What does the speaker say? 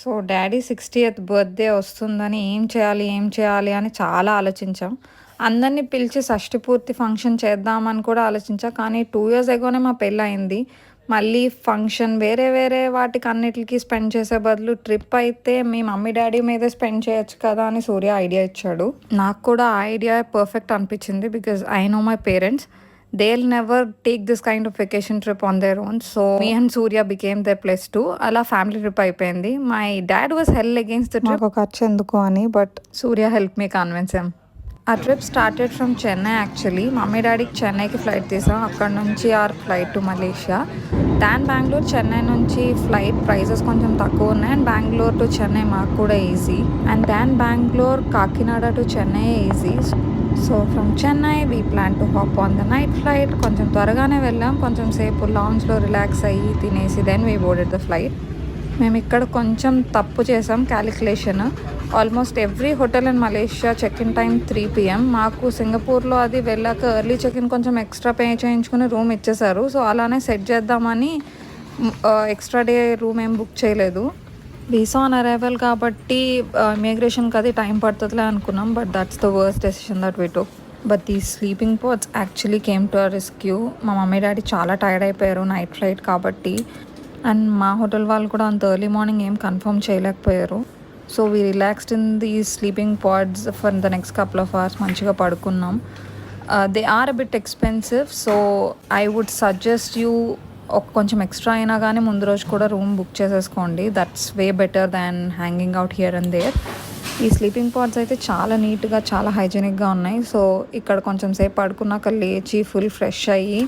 So daddy sixtieth birthday వస్తుందని ఏం చేయాలి ఏం చేయాలి అని చాలా ఆలోచించాం. అందరినీ పిలిచి షష్టి పూర్తి ఫంక్షన్ చేద్దామని కూడా ఆలోచించా. కానీ టూ ఇయర్స్ ఎగోనే మా పెళ్ళి అయింది మళ్ళీ ఫంక్షన్ వేరే వేరే వాటికి అన్నిటికి స్పెండ్ చేసే బదులు ట్రిప్ అయితే మీ మమ్మీ డాడీ మీదే స్పెండ్ చేయొచ్చు కదా అని సూర్య ఐడియా ఇచ్చాడు. నాకు కూడా ఆ ఐడియా పర్ఫెక్ట్ అనిపించింది because I know my parents. They never take this kind of vacation trip on their own so me and Surya became the place to అలా ఫ్యామిలీ ట్రిప్ అయిపోయింది. My dad was hell against the trip ఖర్చు ఎందుకు అని but Surya help me convince em ఆ trip started from Chennai actually mummy డాడీకి చెన్నైకి flight తీసాం. అక్కడ నుంచి our flight to Malaysia than Bengaluru Chennai నుంచి ఫ్లైట్ ప్రైజెస్ కొంచెం తక్కువ ఉన్నాయి. అండ్ బెంగళూరు టు చెన్నై మాకు కూడా easy and than Bengaluru Kakinada to Chennai easy so from Chennai we plan to hop on the night flight. కొంచెం త్వరగానే వెళ్ళాం. కొంచెం సేపు లాంచ్లో రిలాక్స్ అయ్యి తినేసి then we boarded the flight మేము ఇక్కడ కొంచెం తప్పు చేసాం calculation almost every hotel in Malaysia check in time three PM మాకు సింగపూర్లో అది వెళ్ళాక ఎర్లీ చెక్ ఇన్ కొంచెం ఎక్స్ట్రా పే చేయించుకుని రూమ్ ఇచ్చేసారు సో అలానే సెట్ చేద్దామని ఎక్స్ట్రా డే రూమ్ ఏం బుక్ చేయలేదు. వీసా ఆన్ అరైవల్ కాబట్టి ఇమిగ్రేషన్కి అది టైం పడుతుందిలే అనుకున్నాం but that's the worst decision that we took but ఈ sleeping pods actually came to a rescue మా మమ్మీ డాడీ చాలా టైర్డ్ అయిపోయారు నైట్ ఫ్లైట్ కాబట్టి. అండ్ మా హోటల్ వాళ్ళు కూడా అంత ఎర్లీ మార్నింగ్ ఏం కన్ఫర్మ్ చేయలేకపోయారు. So we relaxed in the sleeping pods for the next couple of hours మంచిగా పడుకున్నాం. They are a bit expensive so I would suggest you కొంచెం ఎక్స్ట్రా అయినా కానీ ముందు రోజు కూడా రూమ్ బుక్ చేసేసుకోండి. That's way better than hanging out here and there ఈ స్లీపింగ్ పాడ్స్ అయితే చాలా నీట్గా చాలా హైజీనిక్గా ఉన్నాయి. సో ఇక్కడ కొంచెం సేపు పడుకున్నాక లేచి ఫుల్ ఫ్రెష్ అయ్యి